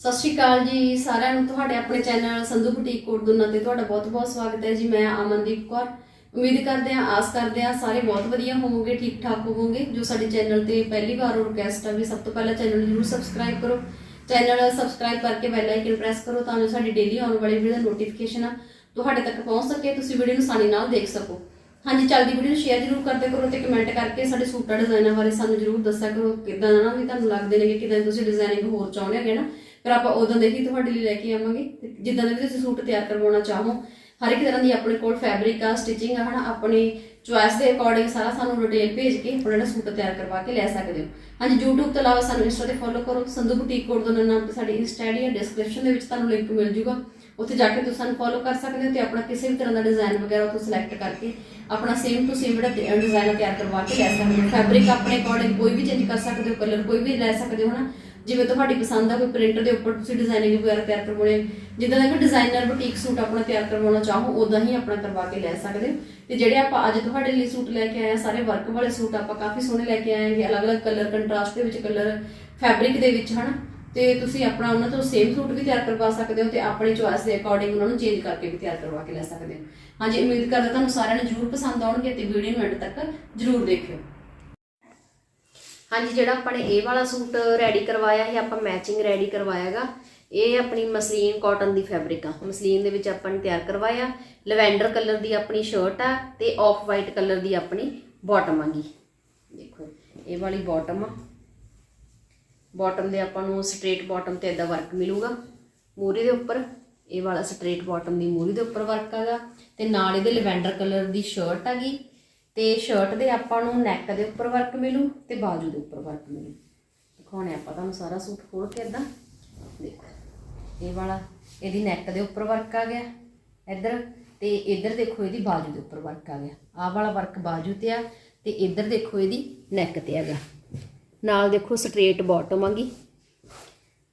ਸਤਿ ਸ਼੍ਰੀ ਅਕਾਲ ਜੀ, ਸਾਰਿਆਂ ਨੂੰ ਤੁਹਾਡੇ ਆਪਣੇ ਚੈਨਲ ਸੰਧੂ ਬੁਟੀਕ ਕੋਟਦੁਨਾ ਤੇ ਤੁਹਾਡਾ ਬਹੁਤ-ਬਹੁਤ ਸਵਾਗਤ ਹੈ ਜੀ, ਮੈਂ ਅਮਨਦੀਪ ਕੌਰ। ਉਮੀਦ ਕਰਦੇ ਹਾਂ, ਆਸ ਕਰਦੇ ਹਾਂ ਸਾਰੇ ਬਹੁਤ ਵਧੀਆ ਹੋਵੋਗੇ, ਠੀਕ ਠਾਕ ਹੋਵੋਗੇ, ਜੋ ਸਾਡੇ ਚੈਨਲ ਤੇ ਪਹਿਲੀ ਵਾਰ ਰਿਕੁਐਸਟ ਆ, ਵੀ ਸਭ ਤੋਂ ਪਹਿਲਾਂ ਚੈਨਲ ਨੂੰ ਜਰੂਰ ਸਬਸਕ੍ਰਾਈਬ ਕਰੋ। ਚੈਨਲ ਸਬਸਕ੍ਰਾਈਬ ਕਰਕੇ ਬੈਲ ਆਈਕਨ ਪ੍ਰੈਸ ਕਰੋ ਤਾਂ ਜੋ ਸਾਡੀ ਡੇਲੀ ਆਉਣ ਵਾਲੀ ਵੀਡੀਓ ਦਾ ਨੋਟੀਫਿਕੇਸ਼ਨ ਆ, ਤੁਹਾਡੇ ਤੱਕ ਪਹੁੰਚ ਸਕੇ, ਤੁਸੀਂ ਵੀਡੀਓ ਨੂੰ ਆਸਾਨੀ ਨਾਲ ਦੇਖ ਸਕੋ। ਹਾਂਜੀ, ਚੱਲਦੀ ਵੀਡੀਓ ਨੂੰ ਸ਼ੇਅਰ ਜਰੂਰ ਕਰਦੇ ਕਰੋ ਤੇ ਕਮੈਂਟ ਕਰਕੇ ਸਾਡੇ ਸੂਟਾਂ ਡਿਜ਼ਾਈਨਾਂ ਬਾਰੇ ਸਾਨੂੰ ਜਰੂਰ ਦੱਸਿਆ ਕਰੋ, ਕਿਦਾਂ ਨਾ ਵੀ ਤੁਹਾਨੂੰ ਲੱਗਦੇ ਨੇ ਕਿ ਕਿਦਾਂ ਤੁਸੀਂ ਡਿਜ਼ਾਈਨਿੰਗ ਹੋਰ ਚਾਹੁੰਦੇ ਹੋਗੇ ਨਾ। ਫਿਰ ਆਪਾਂ ਉਦੋਂ ਦੇ ਹੀ ਤੁਹਾਡੇ ਲਈ ਲੈ ਕੇ ਆਵਾਂਗੇ। ਤੇ ਜਿੱਦਾਂ ਦੇ ਵੀ ਤੁਸੀਂ ਸੂਟ ਤਿਆਰ ਕਰਵਾਉਣਾ ਚਾਹੋ, ਹਰ ਇੱਕ ਤਰ੍ਹਾਂ ਦੀ ਆਪਣੇ ਕੋਲ ਫੈਬਰਿਕ ਆ ਸਟਿਚਿੰਗ ਆ, ਹਨਾ, ਆਪਣੀ ਚੁਆਇਸ ਦੇ ਅਕੋਰਡਿੰਗ ਸਾਰਾ ਸਾਨੂੰ ਡਿਟੇਲ ਭੇਜ ਕੇ ਆਪਣਾ ਜਿਹੜਾ ਸੂਟ ਤਿਆਰ ਕਰਵਾ ਕੇ ਲੈ ਸਕਦੇ ਹੋ। ਹਾਂਜੀ, YouTube ਤੋਂ ਇਲਾਵਾ ਸਾਨੂੰ ਇੰਸਟਾ ਤੇ ਫੋਲੋ ਕਰੋ, ਸੰਧੂ ਬੁਟੀਕ ਕੋਡ ਦਾ ਨਾਮ ਤੇ ਸਾਡੀ ਇੰਸਟਾ ਆਈਡੀ ਹੈ ਡਿਸਕ੍ਰਿਪਸ਼ਨ ਦੇ ਵਿੱਚ ਤੁਹਾਨੂੰ ਲਿੰਕ ਮਿਲ ਜੂਗਾ। ਉੱਥੇ ਜਾ ਕੇ ਤੁਸੀਂ ਸਾਨੂੰ ਫੋਲੋ ਕਰ ਸਕਦੇ ਹੋ ਤੇ ਆਪਣਾ ਕਿਸੇ ਵੀ ਤਰ੍ਹਾਂ ਦਾ ਡਿਜ਼ਾਈਨ ਵਗੈਰਾ ਉੱਥੋਂ ਸਿਲੈਕਟ ਕਰਕੇ ਆਪਣਾ ਸੇਮ ਟੂ ਸੇਮ ਜਿਹੜਾ ਡਿਜ਼ਾਈਨ ਤਿਆਰ ਕਰਵਾ ਕੇ ਲੈ ਸਕਦੇ ਹੋ। ਫੈਬਰਿਕ ਆਪਣੇ ਅਕੋਰਡਿੰਗ ਕੋਈ ਵੀ ਚੇਂਜ ਕਰ ਸਕਦੇ ਹੋ ਕਲਰ ਕੋਈ ਵੀ ਲੈ ਸਕਦੇ ਹੋ, ਹਨਾ। ਜਿਵੇਂ ਤੁਹਾਡੀ ਪਸੰਦ ਆ ਕੋਈ ਪ੍ਰਿੰਟ ਦੇ ਉੱਪਰ ਤੁਸੀਂ ਡਿਜ਼ਾਈਨਿੰਗ ਵਗੈਰਾ ਤਿਆਰ ਕਰਵਾਉਣੇ ਜਿੱਦਾਂ ਦਾ ਕੋਈ ਡਿਜ਼ਾਈਨਰ ਬੁਟੀਕ ਸੂਟ ਆਪਣਾ ਤਿਆਰ ਕਰਵਾਉਣਾ ਚਾਹੋ ਉਦਾਂ ਹੀ ਆਪਣਾ ਕਰਵਾ ਕੇ ਲੈ ਸਕਦੇ ਹੋ ਤੇ ਜਿਹੜੇ ਆਪਾਂ ਅੱਜ ਤੁਹਾਡੇ ਲਈ ਸੂਟ ਲੈ ਕੇ ਆਏ ਆ, ਸਾਰੇ ਵਰਕ ਵਾਲੇ ਸੂਟ ਆਪਾਂ ਕਾਫੀ ਸੋਹਣੇ ਲੈ ਕੇ ਆਏ ਹਾਂ ਅਲੱਗ-ਅਲੱਗ ਕਲਰ ਕੰਟਰਾਸਟ ਦੇ ਵਿੱਚ ਕਲਰ ਫੈਬਰਿਕ ਦੇ ਵਿੱਚ, ਹਨਾ? ਤੇ ਤੁਸੀਂ ਆਪਣਾ ਉਹਨਾਂ ਤੋਂ ਸੇਮ ਸੂਟ ਵੀ ਤਿਆਰ ਕਰਵਾ ਸਕਦੇ ਹੋ ਤੇ ਆਪਣੀ ਚੁਆਇਸ ਦੇ ਅਕੋਰਡਿੰਗ ਉਹਨਾਂ ਨੂੰ ਚੇਂਜ ਕਰਕੇ ਵੀ ਤਿਆਰ ਕਰਵਾ ਕੇ ਲੈ ਸਕਦੇ ਹੋ। ਹਾਂਜੀ, ਉਮੀਦ ਕਰਦਾ ਤੁਹਾਨੂੰ ਸਾਰਿਆਂ ਨੂੰ ਜਰੂਰ ਪਸੰਦ ਆਉਣਗੇ ਤੇ ਵੀਡੀਓ ਨੂੰ ਐਂਡ ਤੱਕ ਜਰੂਰ ਦੇਖਿਓ। ਹਾਂਜੀ, ਜਿਹੜਾ ਆਪਾਂ ਨੇ ਇਹ ਵਾਲਾ ਸੂਟ ਰੈਡੀ ਕਰਵਾਇਆ ਹੈ ਆਪਾਂ ਮੈਚਿੰਗ ਰੈਡੀ ਕਰਵਾਇਆਗਾ, ਇਹ ਆਪਣੀ ਮਸਲੀਨ ਕਾਟਨ ਦੀ ਫੈਬਰਿਕ ਆ। ਮਸਲੀਨ ਦੇ ਵਿੱਚ ਆਪਾਂ ਨੇ ਤਿਆਰ ਕਰਵਾਇਆ, ਲਵੈਂਡਰ ਕਲਰ ਦੀ ਆਪਣੀ ਸ਼ਰਟ ਆ ਤੇ ਆਫ ਵਾਈਟ ਕਲਰ ਦੀ ਆਪਣੀ ਬਾਟਮ ਆਗੀ। ਦੇਖੋ, ਇਹ ਵਾਲੀ ਬਾਟਮ ਆ। ਬਾਟਮ ਦੇ ਆਪਾਂ ਨੂੰ ਸਟ੍ਰੇਟ ਬਾਟਮ ਤੇ ਇਦਾਂ ਵਰਕ ਮਿਲੂਗਾ। ਮੂਰੀ ਦੇ ਉੱਪਰ, ਇਹ ਵਾਲਾ ਸਟ੍ਰੇਟ ਬਾਟਮ ਦੀ ਮੂਰੀ ਦੇ ਉੱਪਰ ਵਰਕ ਆਗਾ। ਤੇ ਨਾਲ ਇਹਦੇ ਲਵੈਂਡਰ ਕਲਰ ਦੀ ਸ਼ਰਟ ਆਗੀ। ਤੇ ਸ਼ਰਟ ਦੇ ਆਪਾਂ ਨੂੰ ਨੈਕ ਦੇ ਉੱਪਰ ਵਰਕ ਮਿਲੂ ਤੇ ਬਾਜੂ ਦੇ ਉੱਪਰ ਵਰਕ ਮਿਲੂ। ਦਿਖਾਉਣੇ ਆਪਾਂ ਤੁਹਾਨੂੰ ਸਾਰਾ ਸੂਟ ਖੋਲ ਕੇ ਇਦਾਂ ਦੇਖੋ, ਇਹ ਵਾਲਾ, ਇਹਦੀ ਨੈਕ ਦੇ ਉੱਪਰ ਵਰਕ ਆ ਗਿਆ ਇੱਧਰ ਤੇ ਇੱਧਰ ਦੇਖੋ ਇਹਦੀ ਬਾਜੂ ਦੇ ਉੱਪਰ ਵਰਕ ਆ ਗਿਆ। ਆਹ ਵਾਲਾ ਵਰਕ ਬਾਜੂ ਤੇ ਆ ਤੇ ਇੱਧਰ ਦੇਖੋ ਇਹਦੀ ਨੈਕ ਤੇ ਹੈਗਾ ਨਾਲ ਦੇਖੋ ਸਟ੍ਰੇਟ ਬਾਟਮ ਆਗੀ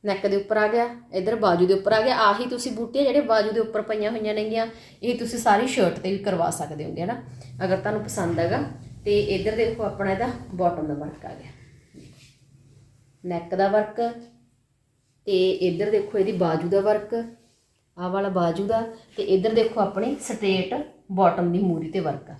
ਨੈਕ ਦੇ ਉੱਪਰ ਆ ਗਿਆ, ਇਧਰ ਬਾਜੂ ਦੇ ਉੱਪਰ ਆ ਗਿਆ। ਆਹੀ ਤੁਸੀਂ ਬੂਟੀਆਂ ਜਿਹੜੇ ਬਾਜੂ ਦੇ ਉੱਪਰ ਪਈਆਂ ਹੋਈਆਂ ਨੇਗੀਆਂ, ਇਹ ਤੁਸੀਂ ਸਾਰੀ ਸ਼ਰਟ ਤੇ ਵੀ ਕਰਵਾ ਸਕਦੇ ਹੋਗੇ ਨਾ, ਅਗਰ ਤੁਹਾਨੂੰ ਪਸੰਦ ਹੈਗਾ। ਤੇ ਇਧਰ ਦੇਖੋ ਆਪਣਾ ਇਹਦਾ ਬਾਟਮ ਦਾ ਵਰਕ ਆ ਗਿਆ। ਨੈਕ ਦਾ ਵਰਕ ਤੇ ਇਧਰ ਦੇਖੋ ਇਹਦੀ ਬਾਜੂ ਦਾ ਵਰਕ ਆਹ ਵਾਲਾ ਬਾਜੂ ਦਾ, ਤੇ ਇਧਰ ਦੇਖੋ ਆਪਣੀ ਸਟ੍ਰੇਟ ਬਾਟਮ ਦੀ ਮੂਰੀ ਤੇ ਵਰਕ ਆ।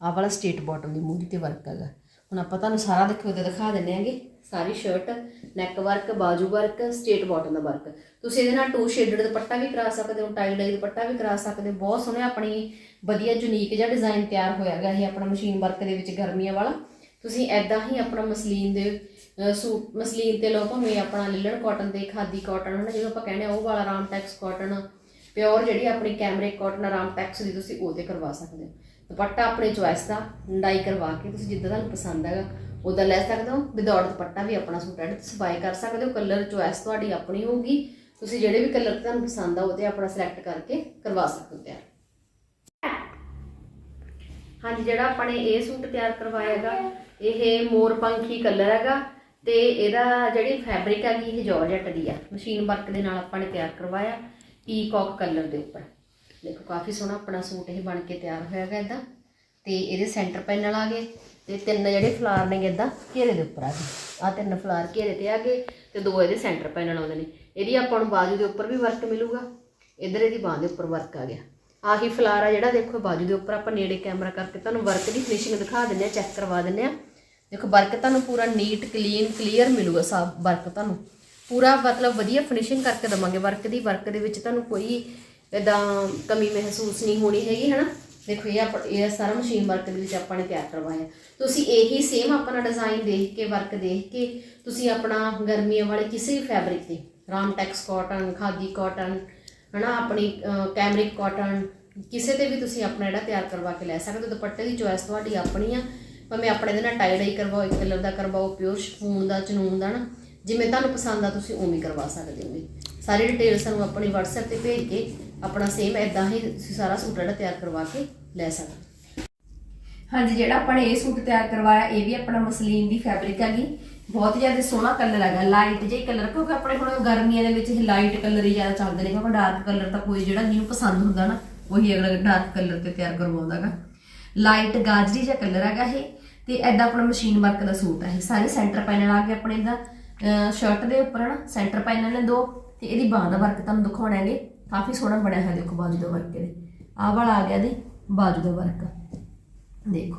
ਆਹ ਵਾਲਾ ਸਟ੍ਰੇਟ ਬਾਟਮ ਦੀ ਮੂਰੀ ਤੇ ਵਰਕ ਹੈਗਾ। ਹੁਣ ਆਪਾਂ ਤੁਹਾਨੂੰ ਸਾਰਾ ਦੇਖੋ ਇਹਦਾ ਦਿਖਾ ਦਿੰਨੇ ਆਂਗੇ ਸਾਰੀ ਸ਼ਰਟ ਨੈਕ ਵਰਕ ਬਾਜੂ ਵਰਕ ਸਟੇਟ ਬਾਟਮ ਦਾ ਵਰਕ ਤੁਸੀਂ ਇਹਦੇ ਨਾਲ ਟੂ ਸ਼ੇਡਡ ਦੁਪੱਟਾ ਵੀ ਕਰਾ ਸਕਦੇ ਹੋ ਟਾਈ ਡਾਈ ਦੁਪੱਟਾ ਵੀ ਕਰਾ ਸਕਦੇ ਹੋ। ਬਹੁਤ ਸੋਹਣੇ ਆਪਣੀ ਵਧੀਆ ਯੂਨੀਕ ਜਿਹਾ ਡਿਜ਼ਾਈਨ ਤਿਆਰ ਹੋਇਆ ਗਿਆ ਇਹ ਆਪਣਾ ਮਸ਼ੀਨ ਵਰਕ ਦੇ ਵਿੱਚ ਗਰਮੀਆਂ ਵਾਲਾ। ਤੁਸੀਂ ਐਦਾਂ ਹੀ ਆਪਣਾ ਮਸਲੀਨ ਦੇ ਸੂਟ, ਮਸਲੀਨ ਤੇ ਲਓ ਭਾਵੇਂ ਆਪਣਾ ਲਿਲਨ ਕਾਟਨ ਦੇ ਖਾਦੀ ਕਾਟਨ ਹਨਾ ਜਿਹਨੂੰ ਆਪਾਂ ਕਹਿੰਦੇ ਆ, ਉਹ ਵਾਲਾ ਰਾਮਟੈਕਸ ਕਾਟਨ ਪਿਓਰ ਜਿਹੜੀ ਆਪਣੀ ਕੈਮਰਿਕ ਕਾਟਨ ਰਾਮਟੈਕਸ ਦੀ ਤੁਸੀਂ ਉਹ 'ਤੇ ਕਰਵਾ ਸਕਦੇ ਹੋ। ਦੁਪੱਟਾ ਆਪਣੇ ਚੁਆਇਸ ਦਾ ਡਾਈ ਕਰਵਾ ਕੇ ਤੁਸੀਂ ਜਿੱਦਾਂ ਤੁਹਾਨੂੰ ਪਸੰਦ ਹੈਗਾ ਉਹਦਾ ਲੈ ਸਕਦੇ ਹੋ। ਵਿਦਆਊਟ ਦੁਪੱਟਾ ਵੀ ਆਪਣਾ ਸੂਟ ਐਡ ਤੁਸੀਂ ਬਾਈ ਕਰ ਸਕਦੇ ਹੋ। ਕਲਰ ਚੁਆਇਸ ਤੁਹਾਡੀ ਆਪਣੀ ਹੋਊਗੀ। ਤੁਸੀਂ ਜਿਹੜੇ ਵੀ ਕਲਰ ਤੁਹਾਨੂੰ ਪਸੰਦ ਆ, ਉਹਦੇ ਆਪਣਾ ਸਿਲੈਕਟ ਕਰਕੇ ਕਰਵਾ ਸਕਦੇ ਹੋ ਤਿਆਰ। ਹਾਂਜੀ, ਜਿਹੜਾ ਆਪਾਂ ਨੇ ਇਹ ਸੂਟ ਤਿਆਰ ਕਰਵਾਇਆ ਹੈਗਾ, ਇਹ ਮੋਰ ਪੰਖੀ ਕਲਰ ਹੈਗਾ ਤੇ ਇਹਦਾ ਜਿਹੜੀ ਫੈਬਰਿਕ ਹੈਗੀ, ਇਹ ਜਾਰਜਟ ਦੀ ਆ। ਮਸ਼ੀਨ ਵਰਕ ਦੇ ਨਾਲ ਆਪਾਂ ਨੇ ਤਿਆਰ ਕਰਵਾਇਆ ਪੀਕੌਕ ਕਲਰ ਦੇ ਉੱਪਰ। ਦੇਖੋ, ਕਾਫੀ ਸੋਹਣਾ ਆਪਣਾ ਸੂਟ ਇਹ ਬਣ ਕੇ ਤਿਆਰ ਹੋਇਆ ਹੈਗਾ ਇਦਾਂ। ਤੇ ਇਹਦੇ ਸੈਂਟਰ ਪੈਨਲ ਆ ਗਏ ਤੇ ਤਿੰਨ ਜਿਹੜੇ ਫਲਾਰ ਨੇ ਇਦਾਂ, ਘੇਰੇ ਦੇ ਉੱਪਰ ਆ ਗਏ। ਆ ਤਿੰਨ ਫਲਾਰ ਘੇਰੇ ਤੇ ਆ ਗਏ ਤੇ ਦੋ ਇਹਦੇ ਸੈਂਟਰ ਪੈਨਲ ਆਉਂਦੇ ਨੇ। ਇਹਦੀ ਆਪਾਂ ਨੂੰ ਬਾਜੂ ਦੇ ਉੱਪਰ ਵੀ ਵਰਕ ਮਿਲੂਗਾ। ਇੱਧਰ ਇਹਦੀ ਬਾਹ ਦੇ ਉੱਪਰ ਵਰਕ ਆ ਗਿਆ। ਆਹੀ ਫਲਾਰ ਆ ਜਿਹੜਾ ਦੇਖੋ, ਬਾਜੂ ਦੇ ਉੱਪਰ ਆਪਾਂ ਨੇੜੇ ਕੈਮਰਾ ਕਰਕੇ ਤੁਹਾਨੂੰ ਵਰਕ ਦੀ ਫਿਨਿਸ਼ਿੰਗ ਦਿਖਾ ਦਿੰਦੇ ਆ ਚੈੱਕ ਕਰਵਾ ਦਿੰਦੇ ਆ। ਦੇਖੋ ਵਰਕ ਤੁਹਾਨੂੰ ਪੂਰਾ ਨੀਟ ਕਲੀਨ ਕਲੀਅਰ ਮਿਲੂਗਾ ਸਾਫ਼ ਵਰਕ ਤੁਹਾਨੂੰ। ਪੂਰਾ ਮਤਲਬ ਵਧੀਆ ਫਿਨਿਸ਼ਿੰਗ ਕਰਕੇ ਦਵਾਂਗੇ ਵਰਕ ਦੀ। ਵਰਕ ਦੇ ਵਿੱਚ ਤੁਹਾਨੂੰ ਕੋਈ ਇਦਾਂ ਕਮੀ ਮਹਿਸੂਸ ਨਹੀਂ ਹੋਣੀ ਹੈਗੀ, ਹਨਾ? ਦੇਖੋ, ਇਹ ਆਪ, ਇਹ ਸਾਰਾ ਮਸ਼ੀਨ ਵਰਕ ਦੇ ਵਿੱਚ ਆਪਾਂ ਨੇ ਤਿਆਰ ਕਰਵਾਇਆ। ਤੁਸੀਂ ਇਹੀ ਸੇਮ ਆਪਣਾ ਡਿਜ਼ਾਈਨ ਦੇਖ ਕੇ ਵਰਕ ਦੇਖ ਕੇ, ਤੁਸੀਂ ਆਪਣਾ ਗਰਮੀਆਂ ਵਾਲੇ ਕਿਸੇ ਵੀ ਫੈਬਰਿਕ ਤੇ ਰਾਮਟੈਕਸ ਕਾਟਨ ਖਾਦੀ ਕਾਟਨ ਹਨਾ? ਆਪਣੀ ਕੈਮਰਿਕ ਕਾਟਨ ਕਿਸੇ ਤੇ ਵੀ ਤੁਸੀਂ ਆਪਣਾ ਜਿਹੜਾ ਤਿਆਰ ਕਰਵਾ ਕੇ ਲੈ ਸਕਦੇ ਹੋ। ਦੁਪੱਟੇ ਦੀ ਚੋਇਸ ਤੁਹਾਡੀ ਆਪਣੀ ਆ। ਭਾਵੇਂ ਆਪਣੇ ਦੇ ਨਾਲ ਟਾਈ ਡਾਈ ਕਰਵਾਓ, ਇੱਕ ਕਲਰ ਦਾ ਕਰਵਾਓ ਪਿਓਰ ਸ਼ਫੂਨ ਦਾ, ਚਨੂਨ ਦਾ ਨਾ ਜਿਵੇਂ ਤੁਹਾਨੂੰ ਪਸੰਦ ਆ, ਤੁਸੀਂ ਉਵੇਂ ਕਰਵਾ ਸਕਦੇ ਹੋਗੇ ਸਾਰੀ ਡਿਟੇਲ ਸਾਨੂੰ ਆਪਣੀ WhatsApp ਤੇ ਭੇਜ ਕੇ ਆਪਣਾ ਸੇਮ ਐਦਾਂ ਹੀ ਤੁਸੀਂ ਸਾਰਾ ਸੂਟ ਜਿਹੜਾ ਤਿਆਰ ਕਰਵਾ ਕੇ ਲੈ ਸਕਦੇ ਹਾਂਜੀ, ਜਿਹੜਾ ਆਪਾਂ ਨੇ ਇਹ ਸੂਟ ਤਿਆਰ ਕਰਵਾਇਆ, ਇਹ ਵੀ ਆਪਣਾ ਮਸਲੀਨ ਦੀ ਫੈਬਰਿਕ ਹੈਗੀ। ਬਹੁਤ ਜ਼ਿਆਦਾ ਸੋਹਣਾ ਕਲਰ ਹੈਗਾ ਲਾਈਟ ਜਿਹਾ ਕਲਰ ਕਿਉਂਕਿ ਆਪਣੇ ਹੁਣ ਗਰਮੀਆਂ ਦੇ ਵਿੱਚ ਇਹ ਲਾਈਟ ਕਲਰ ਹੀ ਜ਼ਿਆਦਾ ਚੱਲਦੇ ਨੇ, ਕਿਉਂਕਿ ਡਾਰਕ ਕਲਰ ਤਾਂ ਕੋਈ ਜਿਹੜਾ ਜਿਹਨੂੰ ਪਸੰਦ ਹੁੰਦਾ ਨਾ, ਉਹੀ ਅਗਲਾ ਡਾਰਕ ਕਲਰ ਤੇ ਤਿਆਰ ਕਰਵਾਉਂਦਾਗਾ ਲਾਈਟ ਗਾਜਰੀ ਜਿਹਾ ਕਲਰ ਹੈਗਾ ਇਹ, ਤੇ ਐਦਾਂ ਆਪਣਾ ਮਸ਼ੀਨ ਵਰਕ ਦਾ ਸੂਟ ਹੈ ਇਹ। ਸਾਰੇ ਸੈਂਟਰ ਪੈਨਲ ਆ ਕੇ ਆਪਣੇ ਦਾ ਸ਼ਰਟ ਦੇ ਉੱਪਰ ਨਾ ਸੈਂਟਰ ਪੈਨਲ ਨੇ ਦੋ, ਤੇ ਇਹਦੀ ਬਾਂਹ ਦਾ ਵਰਕ ਤੁਹਾਨੂੰ ਦਿਖਾਉਣਾ ਹੈਗੇ ਕਾਫੀ ਸੋਹਣਾ ਬਣਿਆ ਹੈ ਦੇਖੋ ਬਾਜੂ ਦਾ ਵਰਕ ਇਹਦੇ। ਆਹ ਵਾਲਾ ਆ ਗਿਆ ਦੀ ਬਾਜੂ ਦਾ ਵਰਕ ਦੇਖੋ,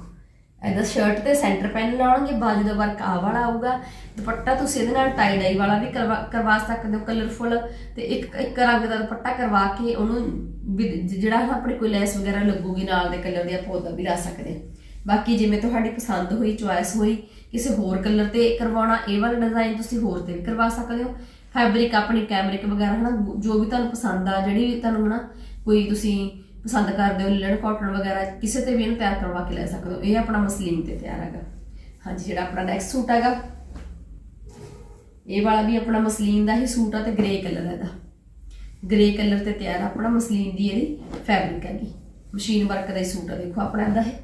ਇਹਦਾ ਸ਼ਰਟ ਤੇ ਸੈਂਟਰ ਪੈਨਲ ਲਾਉਣਗੇ, ਬਾਜੂ ਦਾ ਵਰਕ ਆਹ ਵਾਲਾ ਆਊਗਾ। ਦੁਪੱਟਾ ਤੁਸੀਂ ਇਹਦੇ ਨਾਲ ਟਾਈ ਡਾਈ ਵਾਲਾ ਵੀ ਕਰਵਾ ਕਰਵਾ ਸਕਦੇ ਹੋ ਕਲਰਫੁਲ ਤੇ ਇੱਕ ਇੱਕ ਰੰਗ ਦਾ ਦੁਪੱਟਾ ਕਰਵਾ ਕੇ ਉਹਨੂੰ ਵੀ ਜਿਹੜਾ ਨਾ ਆਪਣੇ ਕੋਈ ਲੈਸ ਵਗੈਰਾ ਲੱਗੂਗੀ ਨਾਲ ਦੇ ਕਲਰ ਦੇ ਆਪਾਂ ਉਹਦਾ ਵੀ ਲਾ ਸਕਦੇ ਬਾਕੀ ਜਿਵੇਂ ਤੁਹਾਡੀ ਪਸੰਦ ਹੋਈ ਚੁਆਇਸ ਹੋਈ, ਕਿਸੇ ਹੋਰ ਕਲਰ ਤੇ ਕਰਵਾਉਣਾ, ਇਹ ਵਾਲਾ ਡਿਜ਼ਾਈਨ ਤੁਸੀਂ ਹੋਰ ਤੇ ਵੀ ਕਰਵਾ ਸਕਦੇ ਹੋ। ਫੈਬਰਿਕ ਆਪਣੀ ਕੈਮਰਿਕ ਵਗੈਰਾ ਹਨਾ, ਜੋ ਵੀ ਤੁਹਾਨੂੰ ਪਸੰਦ ਆ, ਜਿਹੜੀ ਤੁਹਾਨੂੰ, ਹਨਾ, ਕੋਈ ਤੁਸੀਂ ਪਸੰਦ ਕਰਦੇ ਹੋ ਲਿਲਨ ਕਾਟਨ ਵਗੈਰਾ, ਕਿਸੇ ਤੇ ਵੀ ਇਹਨੂੰ ਤਿਆਰ ਕਰਵਾ ਕੇ ਲੈ ਸਕਦੇ ਹੋ। ਇਹ ਆਪਣਾ ਮਸਲੀਨ ਤੇ ਤਿਆਰ ਹੈਗਾ। ਹਾਂਜੀ, ਜਿਹੜਾ ਆਪਣਾ ਨੈਕਸਟ ਸੂਟ ਹੈਗਾ, ਇਹ ਵਾਲਾ ਵੀ ਆਪਣਾ ਮਸਲੀਨ ਦਾ ਹੀ ਸੂਟ ਆ ਤੇ ਗ੍ਰੇ ਕਲਰ ਹੈਗਾ ਗ੍ਰੇ ਕਲਰ ਤੇ ਤਿਆਰ ਆਪਣਾ ਮਸਲੀਨ ਦੀ ਇਹਦੀ ਫੈਬਰਿਕ ਹੈਗੀ। ਮਸ਼ੀਨ ਵਰਕ ਦਾ ਹੀ ਸੂਟ ਆ, ਦੇਖੋ ਆਪਣਾ ਇਹਦਾ ਹੈ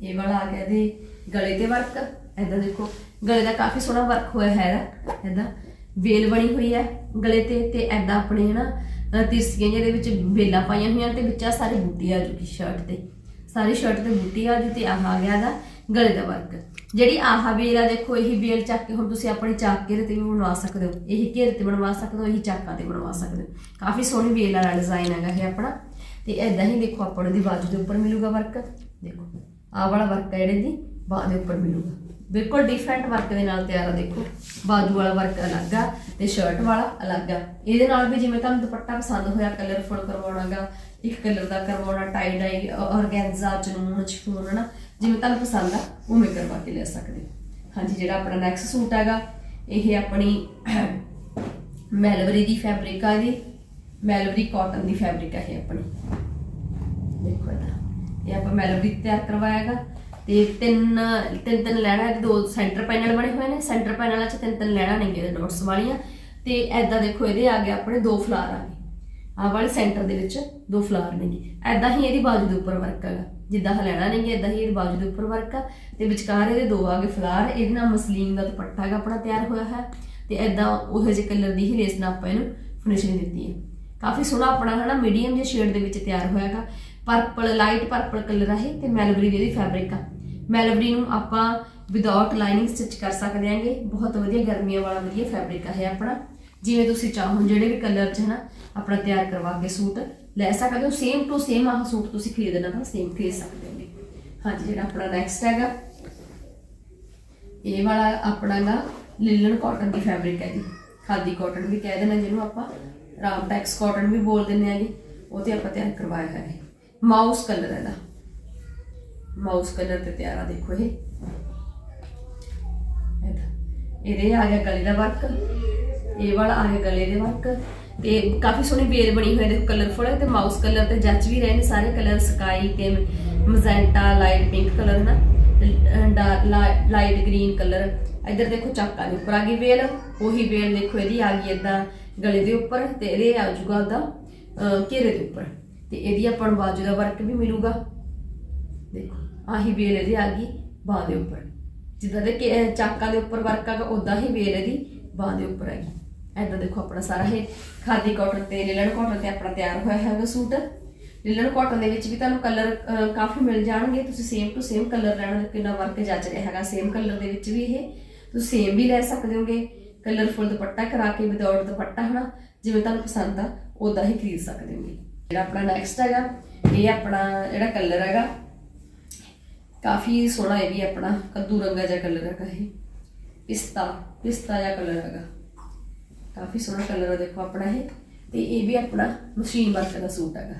ਇਹ ਵਾਲਾ ਆ ਗਿਆ ਇਹਦੇ ਗਲੇ ਤੇ ਵਰਕ ਇਹਦਾ ਦੇਖੋ, ਗਲੇ ਦਾ ਕਾਫੀ ਸੋਹਣਾ ਵਰਕ ਹੋਇਆ ਹੈ ਇਹਦਾ ਵੇਲ ਬਣੀ ਹੋਈ ਹੈ ਗਲੇ ਤੇ ਤੇ ਐਦਾਂ ਆਪਣੇ ਹਨਾ, ਅਹ ਤਿਰਸੀਆਂ ਜਿਹਦੇ ਵਿੱਚ ਵੇਲਾਂ ਪਾਈਆਂ ਹੋਈਆਂ ਤੇ ਵਿੱਚ ਆ ਸਾਰੀ ਬੂਟੀ ਆ ਜੂਗੀ ਸ਼ਰਟ ਤੇ। ਸਾਰੀ ਸ਼ਰਟ ਤੇ ਬੂਟੀ ਆ ਜੂ ਤੇ ਆਹ ਆ ਗਿਆ ਦਾ ਗਲੇ ਦਾ ਵਰਕ। ਜਿਹੜੀ ਆਹ ਵੇਲ ਆ ਦੇਖੋ, ਇਹੀ ਵੇਲ ਚੱਕ ਕੇ ਹੁਣ ਤੁਸੀਂ ਆਪਣੀ ਚਾਕ ਘੇਰੇ ਤੇ ਵੀ ਬਣਵਾ ਸਕਦੇ ਹੋ। ਇਹੀ ਘੇਰੇ ਤੇ ਬਣਵਾ ਸਕਦੇ ਹੋ, ਇਹੀ ਚਾਕਾਂ ਤੇ ਬਣਵਾ ਸਕਦੇ ਹੋ। ਕਾਫੀ ਸੋਹਣੀ ਵੇਲ ਵਾਲਾ ਡਿਜ਼ਾਈਨ ਹੈਗਾ ਇਹ ਆਪਣਾ। ਤੇ ਐਦਾਂ ਹੀ ਦੇਖੋ, ਆਪਾਂ ਨੂੰ ਦੀ ਬਾਜੂ ਦੇ ਉੱਪਰ ਮਿਲੂਗਾ ਵਰਕ। ਦੇਖੋ, ਆਹ ਵਾਲਾ ਵਰਕ ਹੈ ਜਿਹੜੇ ਦੀ, ਬਾਹ ਦੇ ਉੱਪਰ ਮਿਲੂਗਾ। ਬਿਲਕੁਲ ਡਿਫਰੈਂਟ ਵਰਕ ਦੇ ਨਾਲ ਤਿਆਰ ਆ, ਦੇਖੋ। ਬਾਜੂ ਵਾਲਾ ਵਰਕ ਅਲੱਗ ਆ ਤੇ ਸ਼ਰਟ ਵਾਲਾ ਅਲੱਗ ਆ। ਇਹਦੇ ਨਾਲ ਵੀ ਜਿਵੇਂ ਤੁਹਾਨੂੰ ਦੁਪੱਟਾ ਪਸੰਦ ਹੋਇਆ ਕਲਰਫੁਲ ਕਰਵਾਉਣਾਗਾ, ਇੱਕ ਕਲਰ ਦਾ ਕਰਵਾਉਣਾ ਟਾਈ ਡਾਈ ਆਰਗੈਂਜ਼ਾ ਚਨੂਨ ਚਨੂਨ, ਹਨਾ? ਜਿਵੇਂ ਤੁਹਾਨੂੰ ਪਸੰਦ ਆ, ਉਵੇਂ ਕਰਵਾ ਕੇ ਲੈ ਸਕਦੇ ਹਾਂਜੀ, ਜਿਹੜਾ ਆਪਣਾ ਨੈਕਸਟ ਸੂਟ ਹੈਗਾ, ਇਹ ਆਪਣੀ ਮੈਲਵਰੀ ਦੀ ਫੈਬਰਿਕ ਆ ਇਹਦੀ। ਮੈਲਵਰੀ ਕਾਟਨ ਦੀ ਫੈਬਰਿਕ ਆ ਇਹ ਆਪਣੀ। ਦੇਖੋ ਇਹਦਾ। ਇਹ ਆਪਾਂ ਮੈਲਵਰੀ ਤਿਆਰ ਕਰਵਾਇਆਗਾ ਤੇ ਤਿੰਨ ਤਿੰਨ ਤਿੰਨ ਲੈਣਾ ਹੈ, ਦੋ ਸੈਂਟਰ ਪੈਨਲ ਬਣੇ ਹੋਏ ਨੇ। ਸੈਂਟਰ ਪੈਨਲਾਂ 'ਚ ਤਿੰਨ ਤਿੰਨ ਲੈਣਾ ਨੇਗੇ ਇਹਦੇ ਡਾਟਸ ਵਾਲੀਆਂ। ਤੇ ਐਦਾਂ ਦੇਖੋ ਇਹਦੇ ਆ ਗਏ ਆਪਣੇ ਦੋ ਫਲਾਰ ਆ ਗਏ। ਆਹ ਵਾਲੇ ਸੈਂਟਰ ਦੇ ਵਿੱਚ ਦੋ ਫਲਾਰ ਨੇਗੇ। ਐਦਾਂ ਹੀ ਇਹਦੀ ਬਾਜੂ ਦੇ ਉੱਪਰ ਵਰਕ ਹੈਗਾ ਜਿੱਦਾਂ ਹਲੈਣਾ ਨੇਗੇ ਐਦਾਂ ਹੀ ਇਹਦੀ ਬਾਜੂ ਦੇ ਉੱਪਰ ਵਰਕ ਆ। ਤੇ ਵਿਚਕਾਰ ਇਹਦੇ ਦੋ ਆ ਗਏ ਫਲਾਰ ਇਹਦੇ ਨਾਲ ਮਸਲੀਨ ਦਾ ਦੁਪੱਟਾ ਹੈਗਾ ਆਪਣਾ ਤਿਆਰ ਹੋਇਆ ਹੈ। ਤੇ ਐਦਾਂ ਉਹ ਜਿਹੇ ਕਲਰ ਦੀ ਹੀ ਲੇਸ ਨਾਲ ਆਪਾਂ ਇਹਨੂੰ ਫਿਨਿਸ਼ਿੰਗ ਦਿੱਤੀ ਹੈ। ਕਾਫੀ ਸੋਹਣਾ ਆਪਣਾ ਹਨਾ ਮੀਡੀਅਮ ਜਿਹੇ ਸ਼ੇਡ ਦੇ ਵਿੱਚ ਤਿਆਰ ਹੋਇਆ ਹੈਗਾ। ਪਰਪਲ ਲਾਈਟ ਪਰਪਲ ਕਲਰ ਆ ਇਹ, ਤੇ ਮੈਲਬਰੀ ਦੀ ਇਹਦੀ ਫੈਬਰਿਕ ਆ। ਮੈਲਬਰੀ ਨੂੰ ਆਪਾਂ ਵਿਦਆਊਟ ਲਾਈਨਿੰਗ ਸਟਿਚ ਕਰ ਸਕਦੇ ਆਂਗੇ ਬਹੁਤ ਵਧੀਆ ਗਰਮੀਆਂ ਵਾਲਾ ਵਧੀਆ ਫੈਬਰਿਕ ਆ ਇਹ ਆਪਣਾ। ਜਿਵੇਂ ਤੁਸੀਂ ਚਾਹੋ ਜਿਹੜੇ ਵੀ ਕਲਰ 'ਚ ਹਨਾ ਆਪਣਾ ਤਿਆਰ ਕਰਵਾ ਕੇ ਸੂਟ ਲੈ ਸਕਦੇ ਹੋ। ਸੇਮ ਟੂ ਸੇਮ ਆਹ ਸੂਟ ਤੁਸੀਂ ਖਰੀਦਣਾ ਤਾਂ ਸੇਮ ਖਰੀਦ ਸਕਦੇ ਹੋਗੇ। ਹਾਂਜੀ, ਜਿਹੜਾ ਆਪਣਾ ਨੈਕਸਟ ਹੈਗਾ, ਇਹ ਵਾਲਾ ਆਪਣਾ ਗਾ ਲਿਲਨ ਕਾਟਨ ਦੀ ਫੈਬਰਿਕ ਹੈ ਜੀ। ਖਾਦੀ ਕਾਟਨ ਵੀ ਕਹਿ ਦੇਣਾ ਜਿਹਨੂੰ ਆਪਾਂ ਰਾਮਟੈਕਸ ਕਾਟਨ ਵੀ ਬੋਲ ਦਿੰਦੇ ਆ ਜੀ। ਉਹ ਤੇ ਆਪਾਂ ਤਿਆਰ ਕਰਵਾਇਆ ਹੈ। ਮਾਊਸ ਕਲਰ ਇਹਦਾ ਮਾਊਸ ਕਲਰ ਤੇ ਤਿਆਰ ਆ ਦੇਖੋ ਇਹ। ਇਹਦੇ ਆ ਗਿਆ ਗਲੇ ਦਾ ਵਰਕ, ਇਹ ਵਾਲਾ ਆ ਗਿਆ ਗਲੇ ਦੇ ਵਰਕ। ਤੇ ਕਾਫੀ ਸੋਹਣੀ ਬੇਲ ਬਣੀ ਹੋਈ ਦੇਖੋ ਕਲਰਫੁਲ ਹੈ ਤੇ ਮਾਊਸ ਕਲਰ ਤੇ ਜੱਚ ਵੀ ਰਹੇ ਨੇ ਸਾਰੇ ਕਲਰ ਸਕਾਈ ਤੇ ਮਜ਼ੈਂਟਾ ਲਾਈਟ ਪਿੰਕ ਕਲਰ ਨਾ ਲਾਈਟ ਗ੍ਰੀਨ ਕਲਰ ਇੱਧਰ ਦੇਖੋ ਚੱਕਾ ਦੇ ਉੱਪਰ ਆ ਗਈ ਵੇਲ, ਉਹੀ ਵੇਲ ਦੇਖੋ ਇਹਦੀ ਆ ਗਈ ਏਦਾਂ ਗਲੇ ਦੇ ਉੱਪਰ ਤੇ ਇਹਦੇ ਆ ਜਾਊਗਾ ਉਹਦਾ ਘੇਰੇ ਦੇ ਉੱਪਰ। ਤੇ ਇਹਦੀ ਆਪਾਂ ਨੂੰ ਬਾਜੂ ਦਾ ਵਰਕ ਵੀ ਮਿਲੂਗਾ। ਦੇਖੋ, ਆਹੀ ਵੇਲ ਇਹਦੀ ਆ ਗਈ, ਬਾਹ ਦੇ ਉੱਪਰ। ਜਿੱਦਾਂ ਦੇ ਕਿ- ਚਾਕਾਂ ਦੇ ਉੱਪਰ ਵਰਕ ਆਗਾ ਉਦਾਂ ਹੀ ਵੇਲ ਇਹਦੀ ਬਾਹ ਦੇ ਉੱਪਰ ਆ ਗਈ। ਐਦਾਂ ਦੇਖੋ ਆਪਣਾ ਸਾਰਾ ਇਹ ਖਾਦੀ ਕਾਟਨ ਤੇ ਲਿਲਨ ਕਾਟਨ ਤੇ ਆਪਣਾ ਤਿਆਰ ਹੋਇਆ ਹੈਗਾ ਸੂਟ। ਲਿਲਨ ਕਾਟਨ ਦੇ ਵਿੱਚ ਵੀ ਤੁਹਾਨੂੰ ਕਲਰ ਕਾਫੀ ਮਿਲ ਜਾਣਗੇ। ਤੁਸੀਂ ਸੇਮ ਟੂ ਸੇਮ ਕਲਰ ਲੈਣਾ ਕਿੰਨਾ ਵਰਕ ਜੱਚ ਰਿਹਾ ਹੈਗਾ। ਸੇਮ ਕਲਰ ਦੇ ਵਿੱਚ ਵੀ ਇਹ। ਤੁਸੀਂ ਸੇਮ ਵੀ ਲੈ ਸਕਦੇ ਹੋਗੇ। ਕਲਰਫੁਲ ਦੁਪੱਟਾ ਕਰਾ ਕੇ ਵਿਦਆਊਟ ਦੁਪੱਟਾ ਹਨਾ, ਜਿਵੇਂ ਤੁਹਾਨੂੰ ਪਸੰਦ ਆ ਉਦਾਂ ਹੀ ਖਰੀਦ ਸਕਦੇ ਹੋਗੇ। ਜਿਹੜਾ ਆਪਣਾ ਨੈਕਸਟ ਹੈਗਾ, ਇਹ ਆਪਣਾ ਜਿਹੜਾ ਕਲਰ ਹੈਗਾ, ਕਾਫੀ ਸੋਹਣਾ ਇਹ ਵੀ ਆਪਣਾ ਕੱਦੂ ਰੰਗਾ ਜਿਹਾ ਕਲਰ ਹੈਗਾ ਇਹ, ਪਿਸਤਾ ਪਿਸਤਾ ਜਿਹਾ ਕਲਰ ਹੈਗਾ। ਕਾਫੀ ਸੋਹਣਾ ਕਲਰ ਹੈ ਦੇਖੋ ਆਪਣਾ ਇਹ, ਤੇ ਇਹ ਵੀ ਆਪਣਾ ਮਸ਼ੀਨ ਵਰਕ ਦਾ ਸੂਟ ਹੈਗਾ।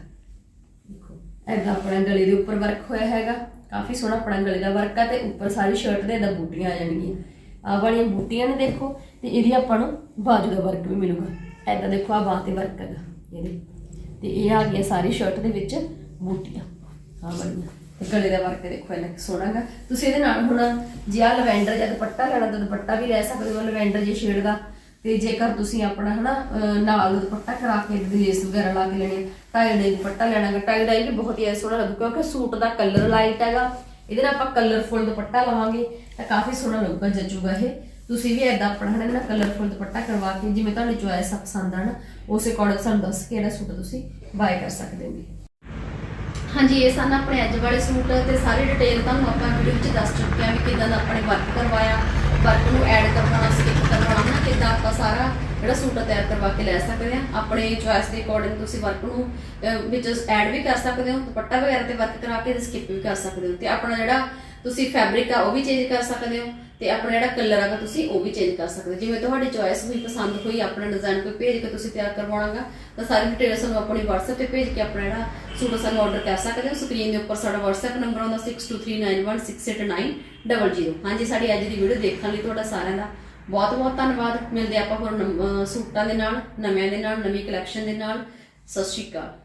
ਦੇਖੋ ਐਦਾਂ ਆਪਣਾ ਗਲੇ ਦੇ ਉੱਪਰ ਵਰਕ ਹੋਇਆ ਹੈਗਾ, ਕਾਫੀ ਸੋਹਣਾ ਆਪਣਾ ਗਲੇ ਦਾ ਵਰਕ ਆ ਤੇ ਉੱਪਰ ਸਾਰੀ ਸ਼ਰਟ ਦੇ ਇਦਾਂ ਬੂਟੀਆਂ ਆ ਜਾਣਗੀਆਂ। ਆਹ ਵਾਲੀਆਂ ਬੂਟੀਆਂ ਨੇ ਦੇਖੋ, ਤੇ ਇਹਦੀ ਆਪਾਂ ਨੂੰ ਬਾਜੂ ਦਾ ਵਰਕ ਵੀ ਮਿਲੂਗਾ। ਐਦਾਂ ਦੇਖੋ ਆ ਬਾਹ ਤੇ ਵਰਕ ਹੈਗਾ, ਇਹਦੇ ਤੇ ਇਹ ਆ ਗਿਆ ਸਾਰੀ ਸ਼ਰਟ ਦੇ ਵਿੱਚ ਬੂਟੀਆਂ। ਆ ਬੜੀਆਂ ਤੇ ਗਲੇ ਦਾ ਵਰਕ ਦੇਖੋ ਇਹਨਾਂ ਸੋਹਣਾ ਹੈਗਾ। ਤੁਸੀਂ ਇਹਦੇ ਨਾਲ ਹੁਣ ਜੇ ਆ ਲਵੈਂਡਰ ਜਾਂ ਦੁਪੱਟਾ ਲੈਣਾ, ਤਾਂ ਦੁਪੱਟਾ ਵੀ ਲੈ ਸਕਦੇ ਹੋ, ਲਵੈਂਡਰ ਜੇ ਸ਼ੇਡ ਦਾ। ਤੇ ਜੇਕਰ ਤੁਸੀਂ ਆਪਣਾ ਹਨਾ, ਅਹ, ਨਾਲ ਦੁਪੱਟਾ ਕਰਾ ਕੇ ਲੇਸ ਵਗੈਰਾ ਲਾ ਕੇ ਲੈਣੇ ਟਾਈ ਡਾਈ ਦੁਪੱਟਾ ਲੈਣਾਗਾ ਟਾਈ ਡਾਈ ਵੀ ਬਹੁਤ ਹੀ ਸੋਹਣਾ ਲੱਗੂ, ਕਿਉਂਕਿ ਸੂਟ ਦਾ ਕਲਰ ਲਾਈਟ ਹੈਗਾ। ਇਹਦੇ ਨਾਲ ਆਪਾਂ ਕਲਰਫੁਲ ਦੁਪੱਟਾ ਲਵਾਂਗੇ, ਤਾਂ ਕਾਫੀ ਸੋਹਣਾ ਲੱਗੂਗਾ ਜੱਜੂਗਾ ਇਹ। ਤੁਸੀਂ ਵੀ ਐਦਾਂ ਆਪਣਾ ਹਨਾ ਕਲਰਫੁਲ ਦੁਪੱਟਾ ਕਰਵਾ ਕੇ, ਜਿਵੇਂ ਤੁਹਾਨੂੰ ਚੁਆਇਸ ਪਸੰਦ ਆ ਨਾ ਉਸੇ ਅਕੋਰਡਿੰਗ ਸਾਨੂੰ ਦੱਸ ਕੇ ਇਹਦਾ ਸੂਟ ਤੁਸੀਂ ਬਾਏ ਕਰ ਸਕਦੇ ਹੋ ਹਾਂਜੀ, ਇਹ ਸਨ ਆਪਣੇ ਅੱਜ ਵਾਲੇ ਸੂਟ ਤੇ ਸਾਰੀ ਡਿਟੇਲ ਤੁਹਾਨੂੰ ਆਪਾਂ ਵੀਡੀਓ ਵਿੱਚ ਦੱਸ ਚੁੱਕੇ ਹਾਂ ਵੀ ਕਿਦਾਂ ਦਾ ਆਪਣੇ ਵਰਕ ਕਰਵਾਇਆ ਵਰਕ ਨੂੰ ਐਡ ਕਰਵਾਉਣਾ ਸਟਿਚ ਕਰਵਾਉਣਾ ਕਿਦਾਂ ਆਪਾਂ ਸਾਰਾ ਜਿਹੜਾ ਸੂਟ ਤਿਆਰ ਕਰਵਾ ਕੇ ਲੈ ਸਕਦੇ ਆ ਆਪਣੇ ਚੁਆਇਸ ਦੇ ਅਕੋਰਡਿੰਗ ਤੁਸੀਂ ਵਰਕ ਨੂੰ ਵਿੱਚ ਐਡ ਵੀ ਕਰ ਸਕਦੇ ਹੋ, ਦੁਪੱਟਾ ਵਗੈਰਾ ਤੇ ਵਰਕ ਕਰਾ ਕੇ ਸਕਿਪ ਵੀ ਕਰ ਸਕਦੇ ਹੋ। ਤੇ ਆਪਣਾ ਜਿਹੜਾ ਤੁਸੀਂ ਫੈਬਰਿਕ ਆ, ਉਹ ਵੀ ਚੇਂਜ ਕਰ ਸਕਦੇ ਹੋ। ਤੇ ਆਪਣਾ ਜਿਹੜਾ ਕਲਰ ਹੈਗਾ ਤੁਸੀਂ ਉਹ ਵੀ ਚੇਂਜ ਕਰ ਸਕਦੇ ਹੋ। ਜਿਵੇਂ ਤੁਹਾਡੀ ਚੋਇਸ ਹੋਈ, ਪਸੰਦ ਹੋਈ, ਆਪਣਾ ਡਿਜ਼ਾਈਨ ਕੋਈ ਭੇਜ ਕੇ ਤੁਸੀਂ ਤਿਆਰ ਕਰਵਾਉਣਾਗਾ, ਤਾਂ ਸਾਰੀ ਡਿਟੇਲ ਸਾਨੂੰ ਆਪਣੀ WhatsApp ਤੇ ਭੇਜ ਕੇ ਆਪਣਾ ਜਿਹੜਾ ਸੂਟ ਸਾਨੂੰ ਆਰਡਰ ਕਰ ਸਕਦੇ ਹੋ। ਸਕਰੀਨ ਦੇ ਉੱਪਰ ਸਾਡਾ WhatsApp ਨੰਬਰ ਆਉਂਦਾ 6239168900 ਹਾਂਜੀ, ਸਾਡੀ ਅੱਜ ਦੀ ਵੀਡੀਓ ਦੇਖਣ ਲਈ ਤੁਹਾਡਾ ਸਾਰਿਆਂ ਦਾ ਬਹੁਤ ਬਹੁਤ ਧੰਨਵਾਦ। ਮਿਲਦੇ ਆਪਾਂ ਹੋਰ ਨਮ- ਸੂਟਾਂ ਦੇ ਨਾਲ, ਨਵਿਆਂ ਦੇ ਨਾਲ, ਨਵੀਂ ਕਲੈਕਸ਼ਨ ਦੇ ਨਾਲ। ਸਤਿ ਸ਼੍ਰੀ ਅਕਾਲ।